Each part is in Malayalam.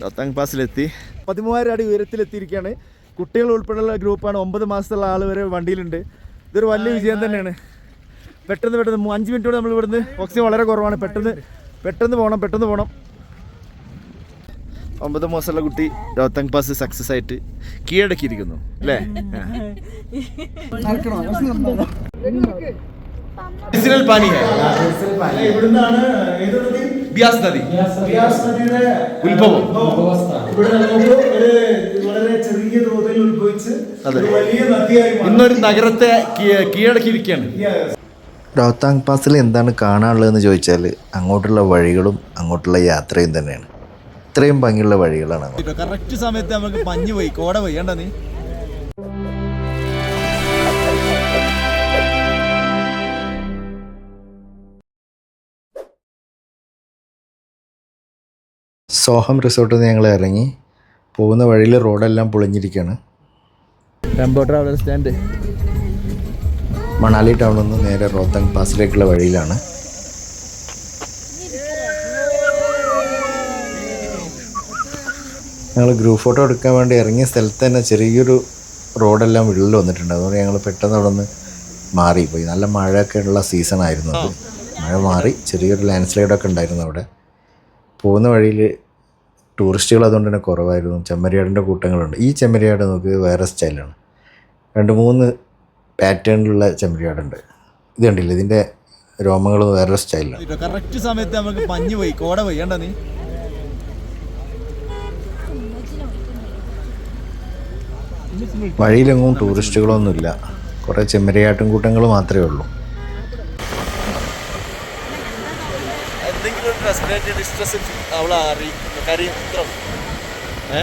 ദത്താങ് പാസിലെത്തി പതിമൂവായിരം അടി ഉയരത്തിലെത്തിയിരിക്കുകയാണ്. കുട്ടികൾ ഉൾപ്പെടെയുള്ള ഗ്രൂപ്പാണ് ഒമ്പത് മാസത്തുള്ള ആൾ വരെ വണ്ടിയിലുണ്ട്. ഇതൊരു വലിയ വിജയം തന്നെയാണ്. പെട്ടെന്ന് പെട്ടെന്ന് അഞ്ച് മിനിറ്റ് കൊണ്ട് നമ്മൾ ഇവിടുന്ന് ഓക്സിജൻ വളരെ കുറവാണ്. പെട്ടെന്ന് പെട്ടെന്ന് പോകണം പെട്ടെന്ന് പോകണം. ഒമ്പത് മാസമുള്ള കുട്ടി രോത്തങ് പാസ് സക്സസ് ആയിട്ട് കീഴടക്കിയിരിക്കുന്നു അല്ലേ? പാനി ഇവിടുന്നാണ് ബിയാസ് നദി ഉത്ഭവം ഇവിടെ നമുക്ക് ഒരു വളരെ ചെറിയ തോതിൽ ഉത്ഭവിച്ച് അതെ. ഒരു വലിയ നദിയായി മാറി. ഇന്നൊരു നഗരത്തെ കീഴടക്കിയിരിക്കുകയാണ്. റോത്താങ് പാസിൽ എന്താണ് കാണാനുള്ളതെന്ന് ചോദിച്ചാൽ അങ്ങോട്ടുള്ള വഴികളും അങ്ങോട്ടുള്ള യാത്രയും തന്നെയാണ് ഇത്രയും ഭംഗിയുള്ള വഴികളാണ്. കറക്റ്റ് സമയത്ത് നമുക്ക് മഞ്ഞ് പോയി കോട പോയി കണ്ടോ നീ സോഹം റിസോർട്ടിൽ നിന്ന് ഞങ്ങൾ ഇറങ്ങി. പോകുന്ന വഴിയിൽ റോഡെല്ലാം പൊളിഞ്ഞിരിക്കുകയാണ് ടെമ്പോ ട്രാവലർ സ്റ്റാൻഡ് മണാലി ടൗണിൽ നിന്ന് നേരെ റോത്തങ് പാസിലേക്കുള്ള വഴിയിലാണ്. ഞങ്ങൾ ഗ്രൂപ്പ് ഫോട്ടോ എടുക്കാൻ വേണ്ടി ഇറങ്ങിയ സ്ഥലത്ത് തന്നെ ചെറിയൊരു റോഡെല്ലാം വിള്ളൽ വന്നിട്ടുണ്ട്. അതുകൊണ്ട് ഞങ്ങൾ പെട്ടെന്ന് അവിടെ നിന്ന് മാറിപ്പോയി നല്ല മഴയൊക്കെ ഉള്ള സീസൺ ആയിരുന്നു അത്. മഴ മാറി ചെറിയൊരു ലാൻഡ് സ്ലൈഡൊക്കെ ഉണ്ടായിരുന്നു അവിടെ. പോകുന്ന വഴിയിൽ ടൂറിസ്റ്റുകൾ അതുകൊണ്ട് തന്നെ കുറവായിരുന്നു. ചെമ്മരിയാടിന്റെ കൂട്ടങ്ങളുണ്ട്. ഈ ചെമ്മരിയാട് നമുക്ക് വേറെ സ്റ്റൈലാണ്. രണ്ട് മൂന്ന് പാറ്റേണിലുള്ള ചെമ്മരിയാടുണ്ട്. ഇത് കണ്ടില്ല? ഇതിന്റെ രോമങ്ങൾ വേറെ സ്റ്റൈലാണ്. കറക്റ്റ് സമയത്ത് നമുക്ക് മഞ്ഞ് പോയി. കോട പോയി. കണ്ട നീ? വഴിയിലെങ്ങും ടൂറിസ്റ്റുകളൊന്നുമില്ല. കുറേ ചെമ്മരിയാട്ടും കൂട്ടങ്ങൾ മാത്രമേ ഉള്ളൂ. എന്തെങ്കിലും ഒരു ഡിസ്ട്രസ് അവളെ അറിയിക്കുന്നു കാര്യം ഇത്ര ഏ?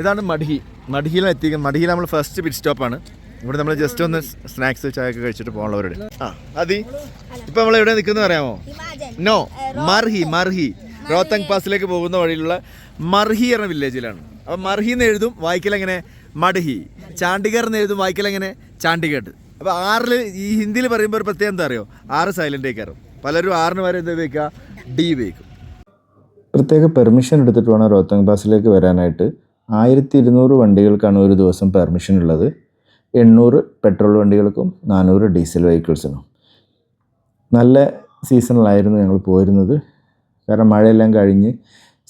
ഇതാണ് മഡ്ഹി. മഡ്ഹിയിലാണ് എത്തിക്കുക മഡ്ഹിയിൽ നമ്മൾ ഫസ്റ്റ് പിറ്റ് സ്റ്റോപ്പാണ് ഇവിടെ നമ്മൾ ജസ്റ്റ് ഒന്ന് സ്നാക്സ് ചായ ഒക്കെ കഴിച്ചിട്ട് പോകാനുള്ളവരുടെ. ആ അതി ഇപ്പം നമ്മൾ എവിടെ നിൽക്കുന്നത് അറിയാമോ? നോ മർഹി മർഹി. റോത്തങ് പാസിലേക്ക് പോകുന്ന വഴിയിലുള്ള മർഹി എന്ന വില്ലേജിലാണ്. അപ്പം മർഹി എന്ന് എഴുതും വായിക്കൽ എങ്ങനെ മഡ്ഹി. ചാണ്ടിഗർ എന്ന് എഴുതും വായിക്കൽ എങ്ങനെ ചാണ്ടിഗഡ്. അപ്പോൾ ആറിൽ ഈ ഹിന്ദിയിൽ പറയുമ്പോൾ ഒരു പ്രത്യേകം എന്താ അറിയോ? ആറ് സൈലന്റ് കയറും പലരും ആറിന് വരെ എന്താ ഉപയോഗിക്കുക? ഡി ഉപയോഗിക്കും. പ്രത്യേക പെർമിഷൻ എടുത്തിട്ട് വേണം റോത്തങ് പാസിലേക്ക് വരാനായിട്ട്. ആയിരത്തി ഇരുന്നൂറ് വണ്ടികൾക്കാണ് ഒരു ദിവസം പെർമിഷൻ ഉള്ളത്. എണ്ണൂറ് പെട്രോൾ വണ്ടികൾക്കും നാനൂറ് ഡീസൽ വെഹിക്കിൾസിനും നല്ല സീസണിലായിരുന്നു ഞങ്ങൾ പോയിരുന്നത്. കാരണം മഴയെല്ലാം കഴിഞ്ഞ്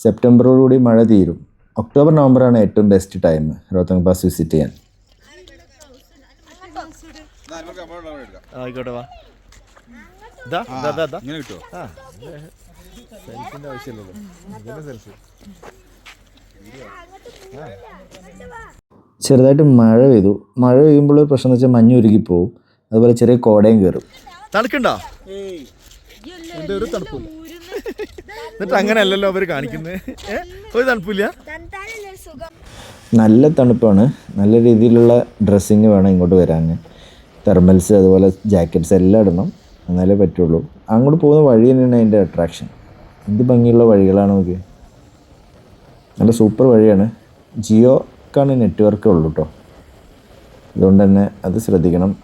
സെപ്റ്റംബറോടുകൂടി മഴ തീരും. ഒക്ടോബർ നവംബറാണ് ഏറ്റവും best time Rohtang pass visit ചെയ്യാൻ. ആയിക്കോട്ടെ വാ. ഇതാ ഇതാ ഇതാ, ഇതാ ഇങ്ങനെ കിട്ടുമോ ആ. സെൽഫിന്റെ ആവശ്യമില്ലല്ലോ. ഇതിന് സെൽഫി. ചെറുതായിട്ട് മഴ പെയ്തു. മഴ പെയ്യുമ്പോൾ ഒരു പ്രശ്നം എന്ന് വെച്ചാൽ മഞ്ഞ് ഉരുകി പോകും അതുപോലെ ചെറിയ കോടയും കയറും. തണുക്കുണ്ടോ? എന്റെ ഒരു തണുപ്പില്ല എന്നിട്ട് അങ്ങനെയല്ലല്ലോ അവർ കാണിക്കുന്നത് ഒരു തണുപ്പില്ല? നല്ല തണുപ്പാണ്. നല്ല രീതിയിലുള്ള ഡ്രസ്സിങ് വേണം ഇങ്ങോട്ട് വരാൻ തെർമൽസ് അതുപോലെ ജാക്കറ്റ്സ് എല്ലാം ഇടണം. എന്നാലേ പറ്റുള്ളൂ. അങ്ങോട്ട് പോകുന്ന വഴി തന്നെയാണ് അതിന്റെ അട്രാക്ഷൻ എന്ത് ഭംഗിയുള്ള വഴികളാണ് നമുക്ക് നല്ല സൂപ്പർ വഴിയാണ്. ജിയോക്കാണ് നെറ്റ്വർക്ക് ഉള്ളൂ കേട്ടോ അതുകൊണ്ട് തന്നെ അത് ശ്രദ്ധിക്കണം.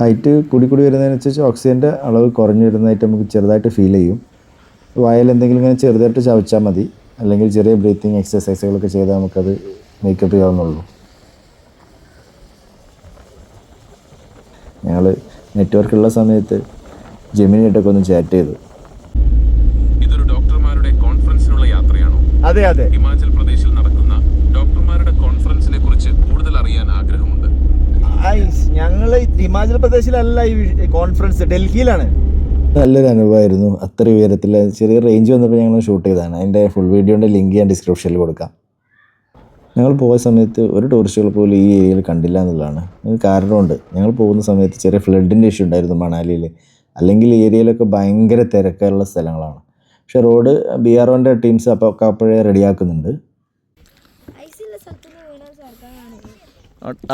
ഹൈറ്റ് കൂടി കൂടി വരുന്നതിനനുസരിച്ച് ഓക്സിജന്റെ അളവ് കുറഞ്ഞു വരുന്നതായിട്ട് നമുക്ക് ചെറുതായിട്ട് ഫീൽ ചെയ്യും. വായിൽ എന്തെങ്കിലും ഇങ്ങനെ ചെറുതായിട്ട് ചവച്ചാൽ മതി. അല്ലെങ്കിൽ ചെറിയ ബ്രീത്തിങ് എക്സസൈസുകളൊക്കെ ചെയ്താൽ നമുക്കത് മേക്കപ്പ് ചെയ്യാവുന്നുള്ളൂ ഞങ്ങൾ നെറ്റ്വർക്ക് ഉള്ള സമയത്ത് ജെമിനിയായിട്ടൊക്കെ ഒന്ന് ചാറ്റ് ചെയ്തു. ഇതൊരു ഡോക്ടർമാരുടെ കോൺഫറൻസിനുള്ള യാത്രയാണോ? അതെ അതെ. ഹിമാചൽ പ്രദേശിൽ നടക്കുന്ന ഡോക്ടർമാരുടെ കോൺഫറൻസിനെ കുറിച്ച് കൂടുതൽ അറിയാൻ ആഗ്രഹമുണ്ട്. ഞങ്ങൾ ഹിമാചൽ പ്രദേശിലല്ല ഈ കോൺഫറൻസ്. ഡൽഹിയിലാണ്. നല്ലൊരു അനുഭവമായിരുന്നു. അത്ര ഉയരത്തിൽ ചെറിയ റേഞ്ച് വന്നപ്പോൾ ഞങ്ങൾ ഷൂട്ട് ചെയ്തതാണ്. അതിന്റെ ഫുൾ വീഡിയോന്റെ ലിങ്ക് ഞാൻ ഡിസ്ക്രിപ്ഷനിൽ കൊടുക്കാം. ഞങ്ങൾ പോയ സമയത്ത് ഒരു ടൂറിസ്റ്റുകൾ പോലും ഈ ഏരിയയിൽ കണ്ടില്ല എന്നുള്ളതാണ്. അതിന് കാരണമുണ്ട്. ഞങ്ങൾ പോകുന്ന സമയത്ത് ചെറിയ ഫ്ലഡിന്റെ ഇഷ്യൂ ഉണ്ടായിരുന്നു മണാലിയിൽ അല്ലെങ്കിൽ ഏരിയയിലൊക്കെ ഭയങ്കര തിരക്കുള്ള സ്ഥലങ്ങളാണ്. പക്ഷെ റോഡ് ബി ആർ ഒന്റെ ടീംസ് അപ്പോൾ ഒക്കെ അപ്പോഴേ റെഡിയാക്കുന്നുണ്ട്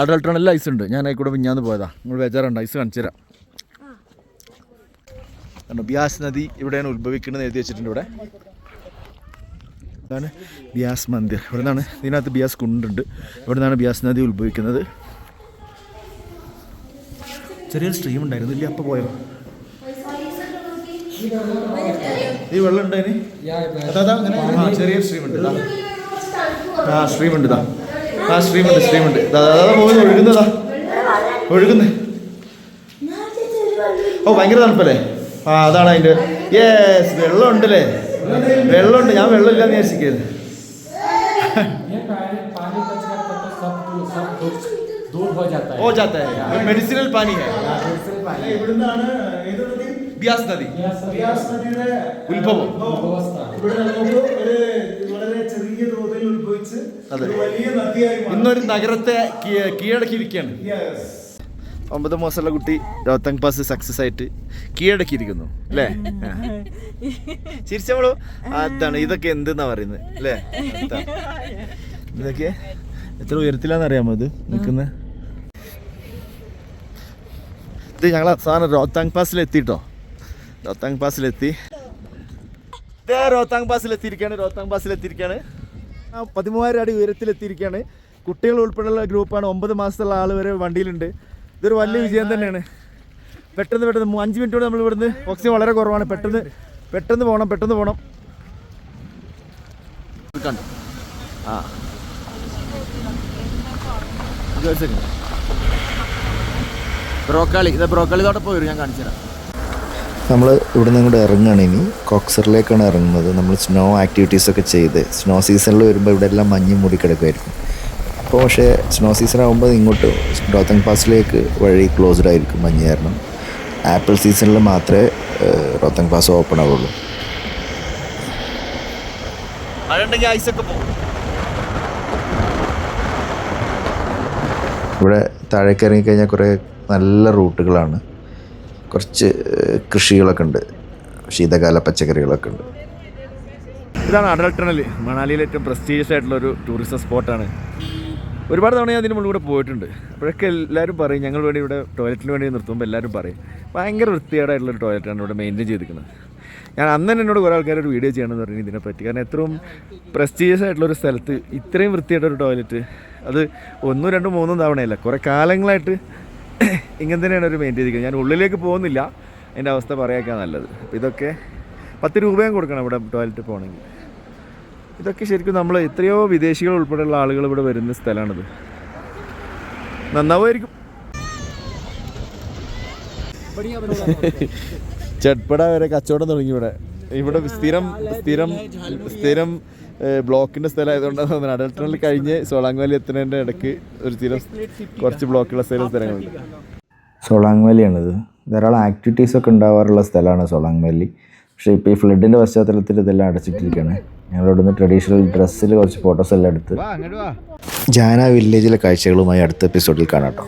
അഡൾട്ടണെല്ലാം ഐസ് ഉണ്ട്. ഞാൻ ആയിക്കൂടെ മിഞ്ഞാന്ന് പോയതാ. നിങ്ങൾ ബേജാറുണ്ട്. ഐസ് കാണിച്ചു തരാം. കാരണം ബിയാസ് നദി ഇവിടെയാണ് ഉത്ഭവിക്കുന്നത് എഴുതി വെച്ചിട്ടുണ്ട് ഇവിടെ. ഇതാണ് ബിയാസ് മന്ദിർ. ഇവിടെ നിന്നാണ് ഇതിനകത്ത് ബിയാസ് കുണ്ടുണ്ട്. ഇവിടെ നിന്നാണ് ബിയാസ് നദി ഉത്ഭവിക്കുന്നത്. ചെറിയൊരു സ്ട്രീം ഉണ്ടായിരുന്നു. ഇല്ല അപ്പോൾ പോയോ? ഈ വെള്ളം ഉണ്ടായിരുന്നു ചെറിയ സ്ട്രീം ഉണ്ട്. ആ സ്ട്രീം ഉണ്ട് ഇതാ. ആ സ്ട്രീം ഉണ്ട് സ്ട്രീം ഉണ്ട്. ഒഴുകുന്നതാ ഒഴുകുന്നേ. ഓ ഭയങ്കര തണുപ്പല്ലേ? ആ അതാണ് അതിന്റെ യെസ് വെള്ളം ഉണ്ടല്ലേ വെള്ളമുണ്ട് ഞാൻ വെള്ളം ഇല്ലാന്ന് വിചാരിച്ചിരിക്കുന്നത് ये पानी पानी बच जाता तो सब दूर सब दूर दूर हो जाता है ഓ ജാത്ത ഹൈ മെഡിസിനൽ പാനി ഹൈ അല്ല, ഇവിടുന്നാണ് ഏത് നദി ബ്യാസ് നദി ബിയാസ് നദിയുടെ ഉത്ഭവം ഇവിടെ നമുക്ക് ഒരു വളരെ ചെറിയ തോതിൽ ഉത്ഭവിച്ച് അതെ. ഒരു വലിയ നദിയായി മാറി. ഇന്നൊരു നഗരത്തെ കീ- കീഴടക്കിയിരിക്കുകയാണ് Yes. ഒമ്പത് മാസമുള്ള കുട്ടി രോഹത്തങ് പാസ് സക്സസ് ആയിട്ട് കീഴടക്കിയിരിക്കുന്നു അല്ലേ? ചിരിച്ചോളൂ. അതാണ് ഇതൊക്കെ എന്തെന്നാ പറയുന്നത് അല്ലേ? ഇതൊക്കെ എത്ര ഉയരത്തിലാന്ന് അറിയാമോ ഇത്? നിൽക്കുന്ന? ഇത് ഞങ്ങൾ അവസാനം രോഹത്താങ് പാസിലെത്തിട്ടോ രോഹത്താങ് പാസിലെത്തി റോത്താങ് റോത്താങ് പാസ്സിൽ എത്തിയിരിക്കുകയാണ് ആ പതിമൂവായിരം അടി ഉയരത്തിലെത്തിയിരിക്കുകയാണ് കുട്ടികൾ ഉൾപ്പെടെയുള്ള ഗ്രൂപ്പാണ് ഒമ്പത് മാസത്തുള്ള ആൾ വരെ വണ്ടിയിലുണ്ട്. ഇതൊരു വലിയ വിജയം തന്നെയാണ്. പെട്ടെന്ന് പെട്ടെന്ന് അഞ്ച് മിനിറ്റ് കൂടെ നമ്മൾ ഇവിടുന്ന് ഓക്സിജൻ വളരെ കുറവാണ്. പെട്ടെന്ന് പെട്ടെന്ന് പോകണം പെട്ടെന്ന് പോകണം. കണ്ടോ? ആ. ബ്രോക്കാളി ഇത് ബ്രോക്കാളി വരും ഞാൻ കാണിച്ചു തരാം. നമ്മൾ ഇവിടെ നിന്ന് ഇങ്ങോട്ട് ഇറങ്ങുകയാണ് ഇനി. കോക്സറിലേക്കാണ് ഇറങ്ങുന്നത്. നമ്മൾ സ്നോ ആക്ടിവിറ്റീസൊക്കെ ചെയ്ത് സ്നോ സീസണിൽ വരുമ്പോൾ ഇവിടെ എല്ലാം മഞ്ഞ് മൂടിക്കിടക്കുമായിരിക്കും അപ്പോൾ പക്ഷേ സ്നോ സീസൺ ആകുമ്പോൾ ഇങ്ങോട്ട് റോത്തങ് പാസിലേക്ക് വഴി ക്ലോസ്ഡ് ആയിരിക്കും മഞ്ഞ് കാരണം. ആപ്പിൾ സീസണിൽ മാത്രമേ റോത്തങ് പാസ് ഓപ്പൺ ആവുള്ളൂ. ഇവിടെ താഴേക്ക് ഇറങ്ങിക്കഴിഞ്ഞാൽ കുറേ നല്ല റൂട്ടുകളാണ്. കുറച്ച് കൃഷികളൊക്കെ ഉണ്ട്. ശീതകാല പച്ചക്കറികളൊക്കെ ഉണ്ട്. ഇതാണ് അടൽ ടണൽ മണാലിയിലെ ഏറ്റവും പ്രസ്റ്റീജിയസ് ആയിട്ടുള്ള ഒരു ടൂറിസ്റ്റ് സ്പോട്ടാണ് ഒരുപാട് തവണ ഞാൻ അതിന് മുകളിലൂടെ പോയിട്ടുണ്ട്. അപ്പോഴൊക്കെ എല്ലാവരും പറയും ഞങ്ങൾ വേണ്ടി ഇവിടെ ടോയ്ലറ്റിന് വേണ്ടി നിർത്തുമ്പോൾ എല്ലാവരും പറയും ഭയങ്കര വൃത്തിയേടായിട്ടുള്ളൊരു ടോയ്ലറ്റാണ് ഇവിടെ മെയിന്റെയിൻ ചെയ്തിരിക്കുന്നത്. ഞാൻ അന്ന് തന്നെ എന്നോട് കുറേ ആൾക്കാർ ഒരു വീഡിയോ ചെയ്യണമെന്ന് പറഞ്ഞു ഇതിനെപ്പറ്റി കാരണം എത്രയും പ്രസ്റ്റീജിയസ് ആയിട്ടുള്ളൊരു സ്ഥലത്ത് ഇത്രയും വൃത്തിയായിട്ടൊരു ടോയ്ലറ്റ് അത് ഒന്നും രണ്ടും മൂന്നും തവണയല്ല കുറേ കാലങ്ങളായിട്ട് ഇങ്ങനെ തന്നെയാണ് ഒരു മെയിന്റെയിൻ ചെയ്തിരിക്കുന്നത്. ഞാൻ ഉള്ളിലേക്ക് പോകുന്നില്ല അതിന്റെ അവസ്ഥ പറയാക്കാൻ നല്ലത്. അപ്പോൾ ഇതൊക്കെ പത്ത് രൂപയും കൊടുക്കണം ഇവിടെ ടോയ്ലറ്റ് പോകണമെങ്കിൽ ഇതൊക്കെ ശരിക്കും നമ്മൾ എത്രയോ വിദേശികൾ ഉൾപ്പെടെയുള്ള ആളുകൾ ഇവിടെ വരുന്ന സ്ഥലമാണിത്. നന്നാവുമായിരിക്കും. ചട്പട വരെ കച്ചവടം തുടങ്ങി ഇവിടെ. ഇവിടെ സ്ഥിരം സ്ഥിരം സ്ഥിരം ബ്ലോക്കിന്റെ ബ്ലോക്കിന്റെ സ്ഥലം ആയതുകൊണ്ടാണ് തോന്നുന്നത് അടൽ ടണൽ കഴിഞ്ഞ് സോളാങ് വാലി എത്തുന്നതിന്റെ ഇടയ്ക്ക് ഒരു സ്ഥിരം കുറച്ച് ബ്ലോക്കുള്ള സ്ഥലം സ്ഥലങ്ങളുണ്ട്. സോളാങ് വാലിയാണിത് ധാരാളം ആക്ടിവിറ്റീസൊക്കെ ഉണ്ടാവാറുള്ള സ്ഥലമാണ് സോളാങ് വാലി പക്ഷേ ഇപ്പോൾ ഈ ഫ്ലഡിന്റെ പശ്ചാത്തലത്തിൽ ഇതെല്ലാം അടച്ചിട്ടിരിക്കുകയാണ്. ഞങ്ങളിവിടെ നിന്ന് ട്രഡീഷണൽ ഡ്രസ്സിൽ കുറച്ച് ഫോട്ടോസ് എല്ലാം എടുത്ത് ജാന വില്ലേജിലെ കാഴ്ചകളുമായി അടുത്ത എപ്പിസോഡിൽ കാണാം കേട്ടോ.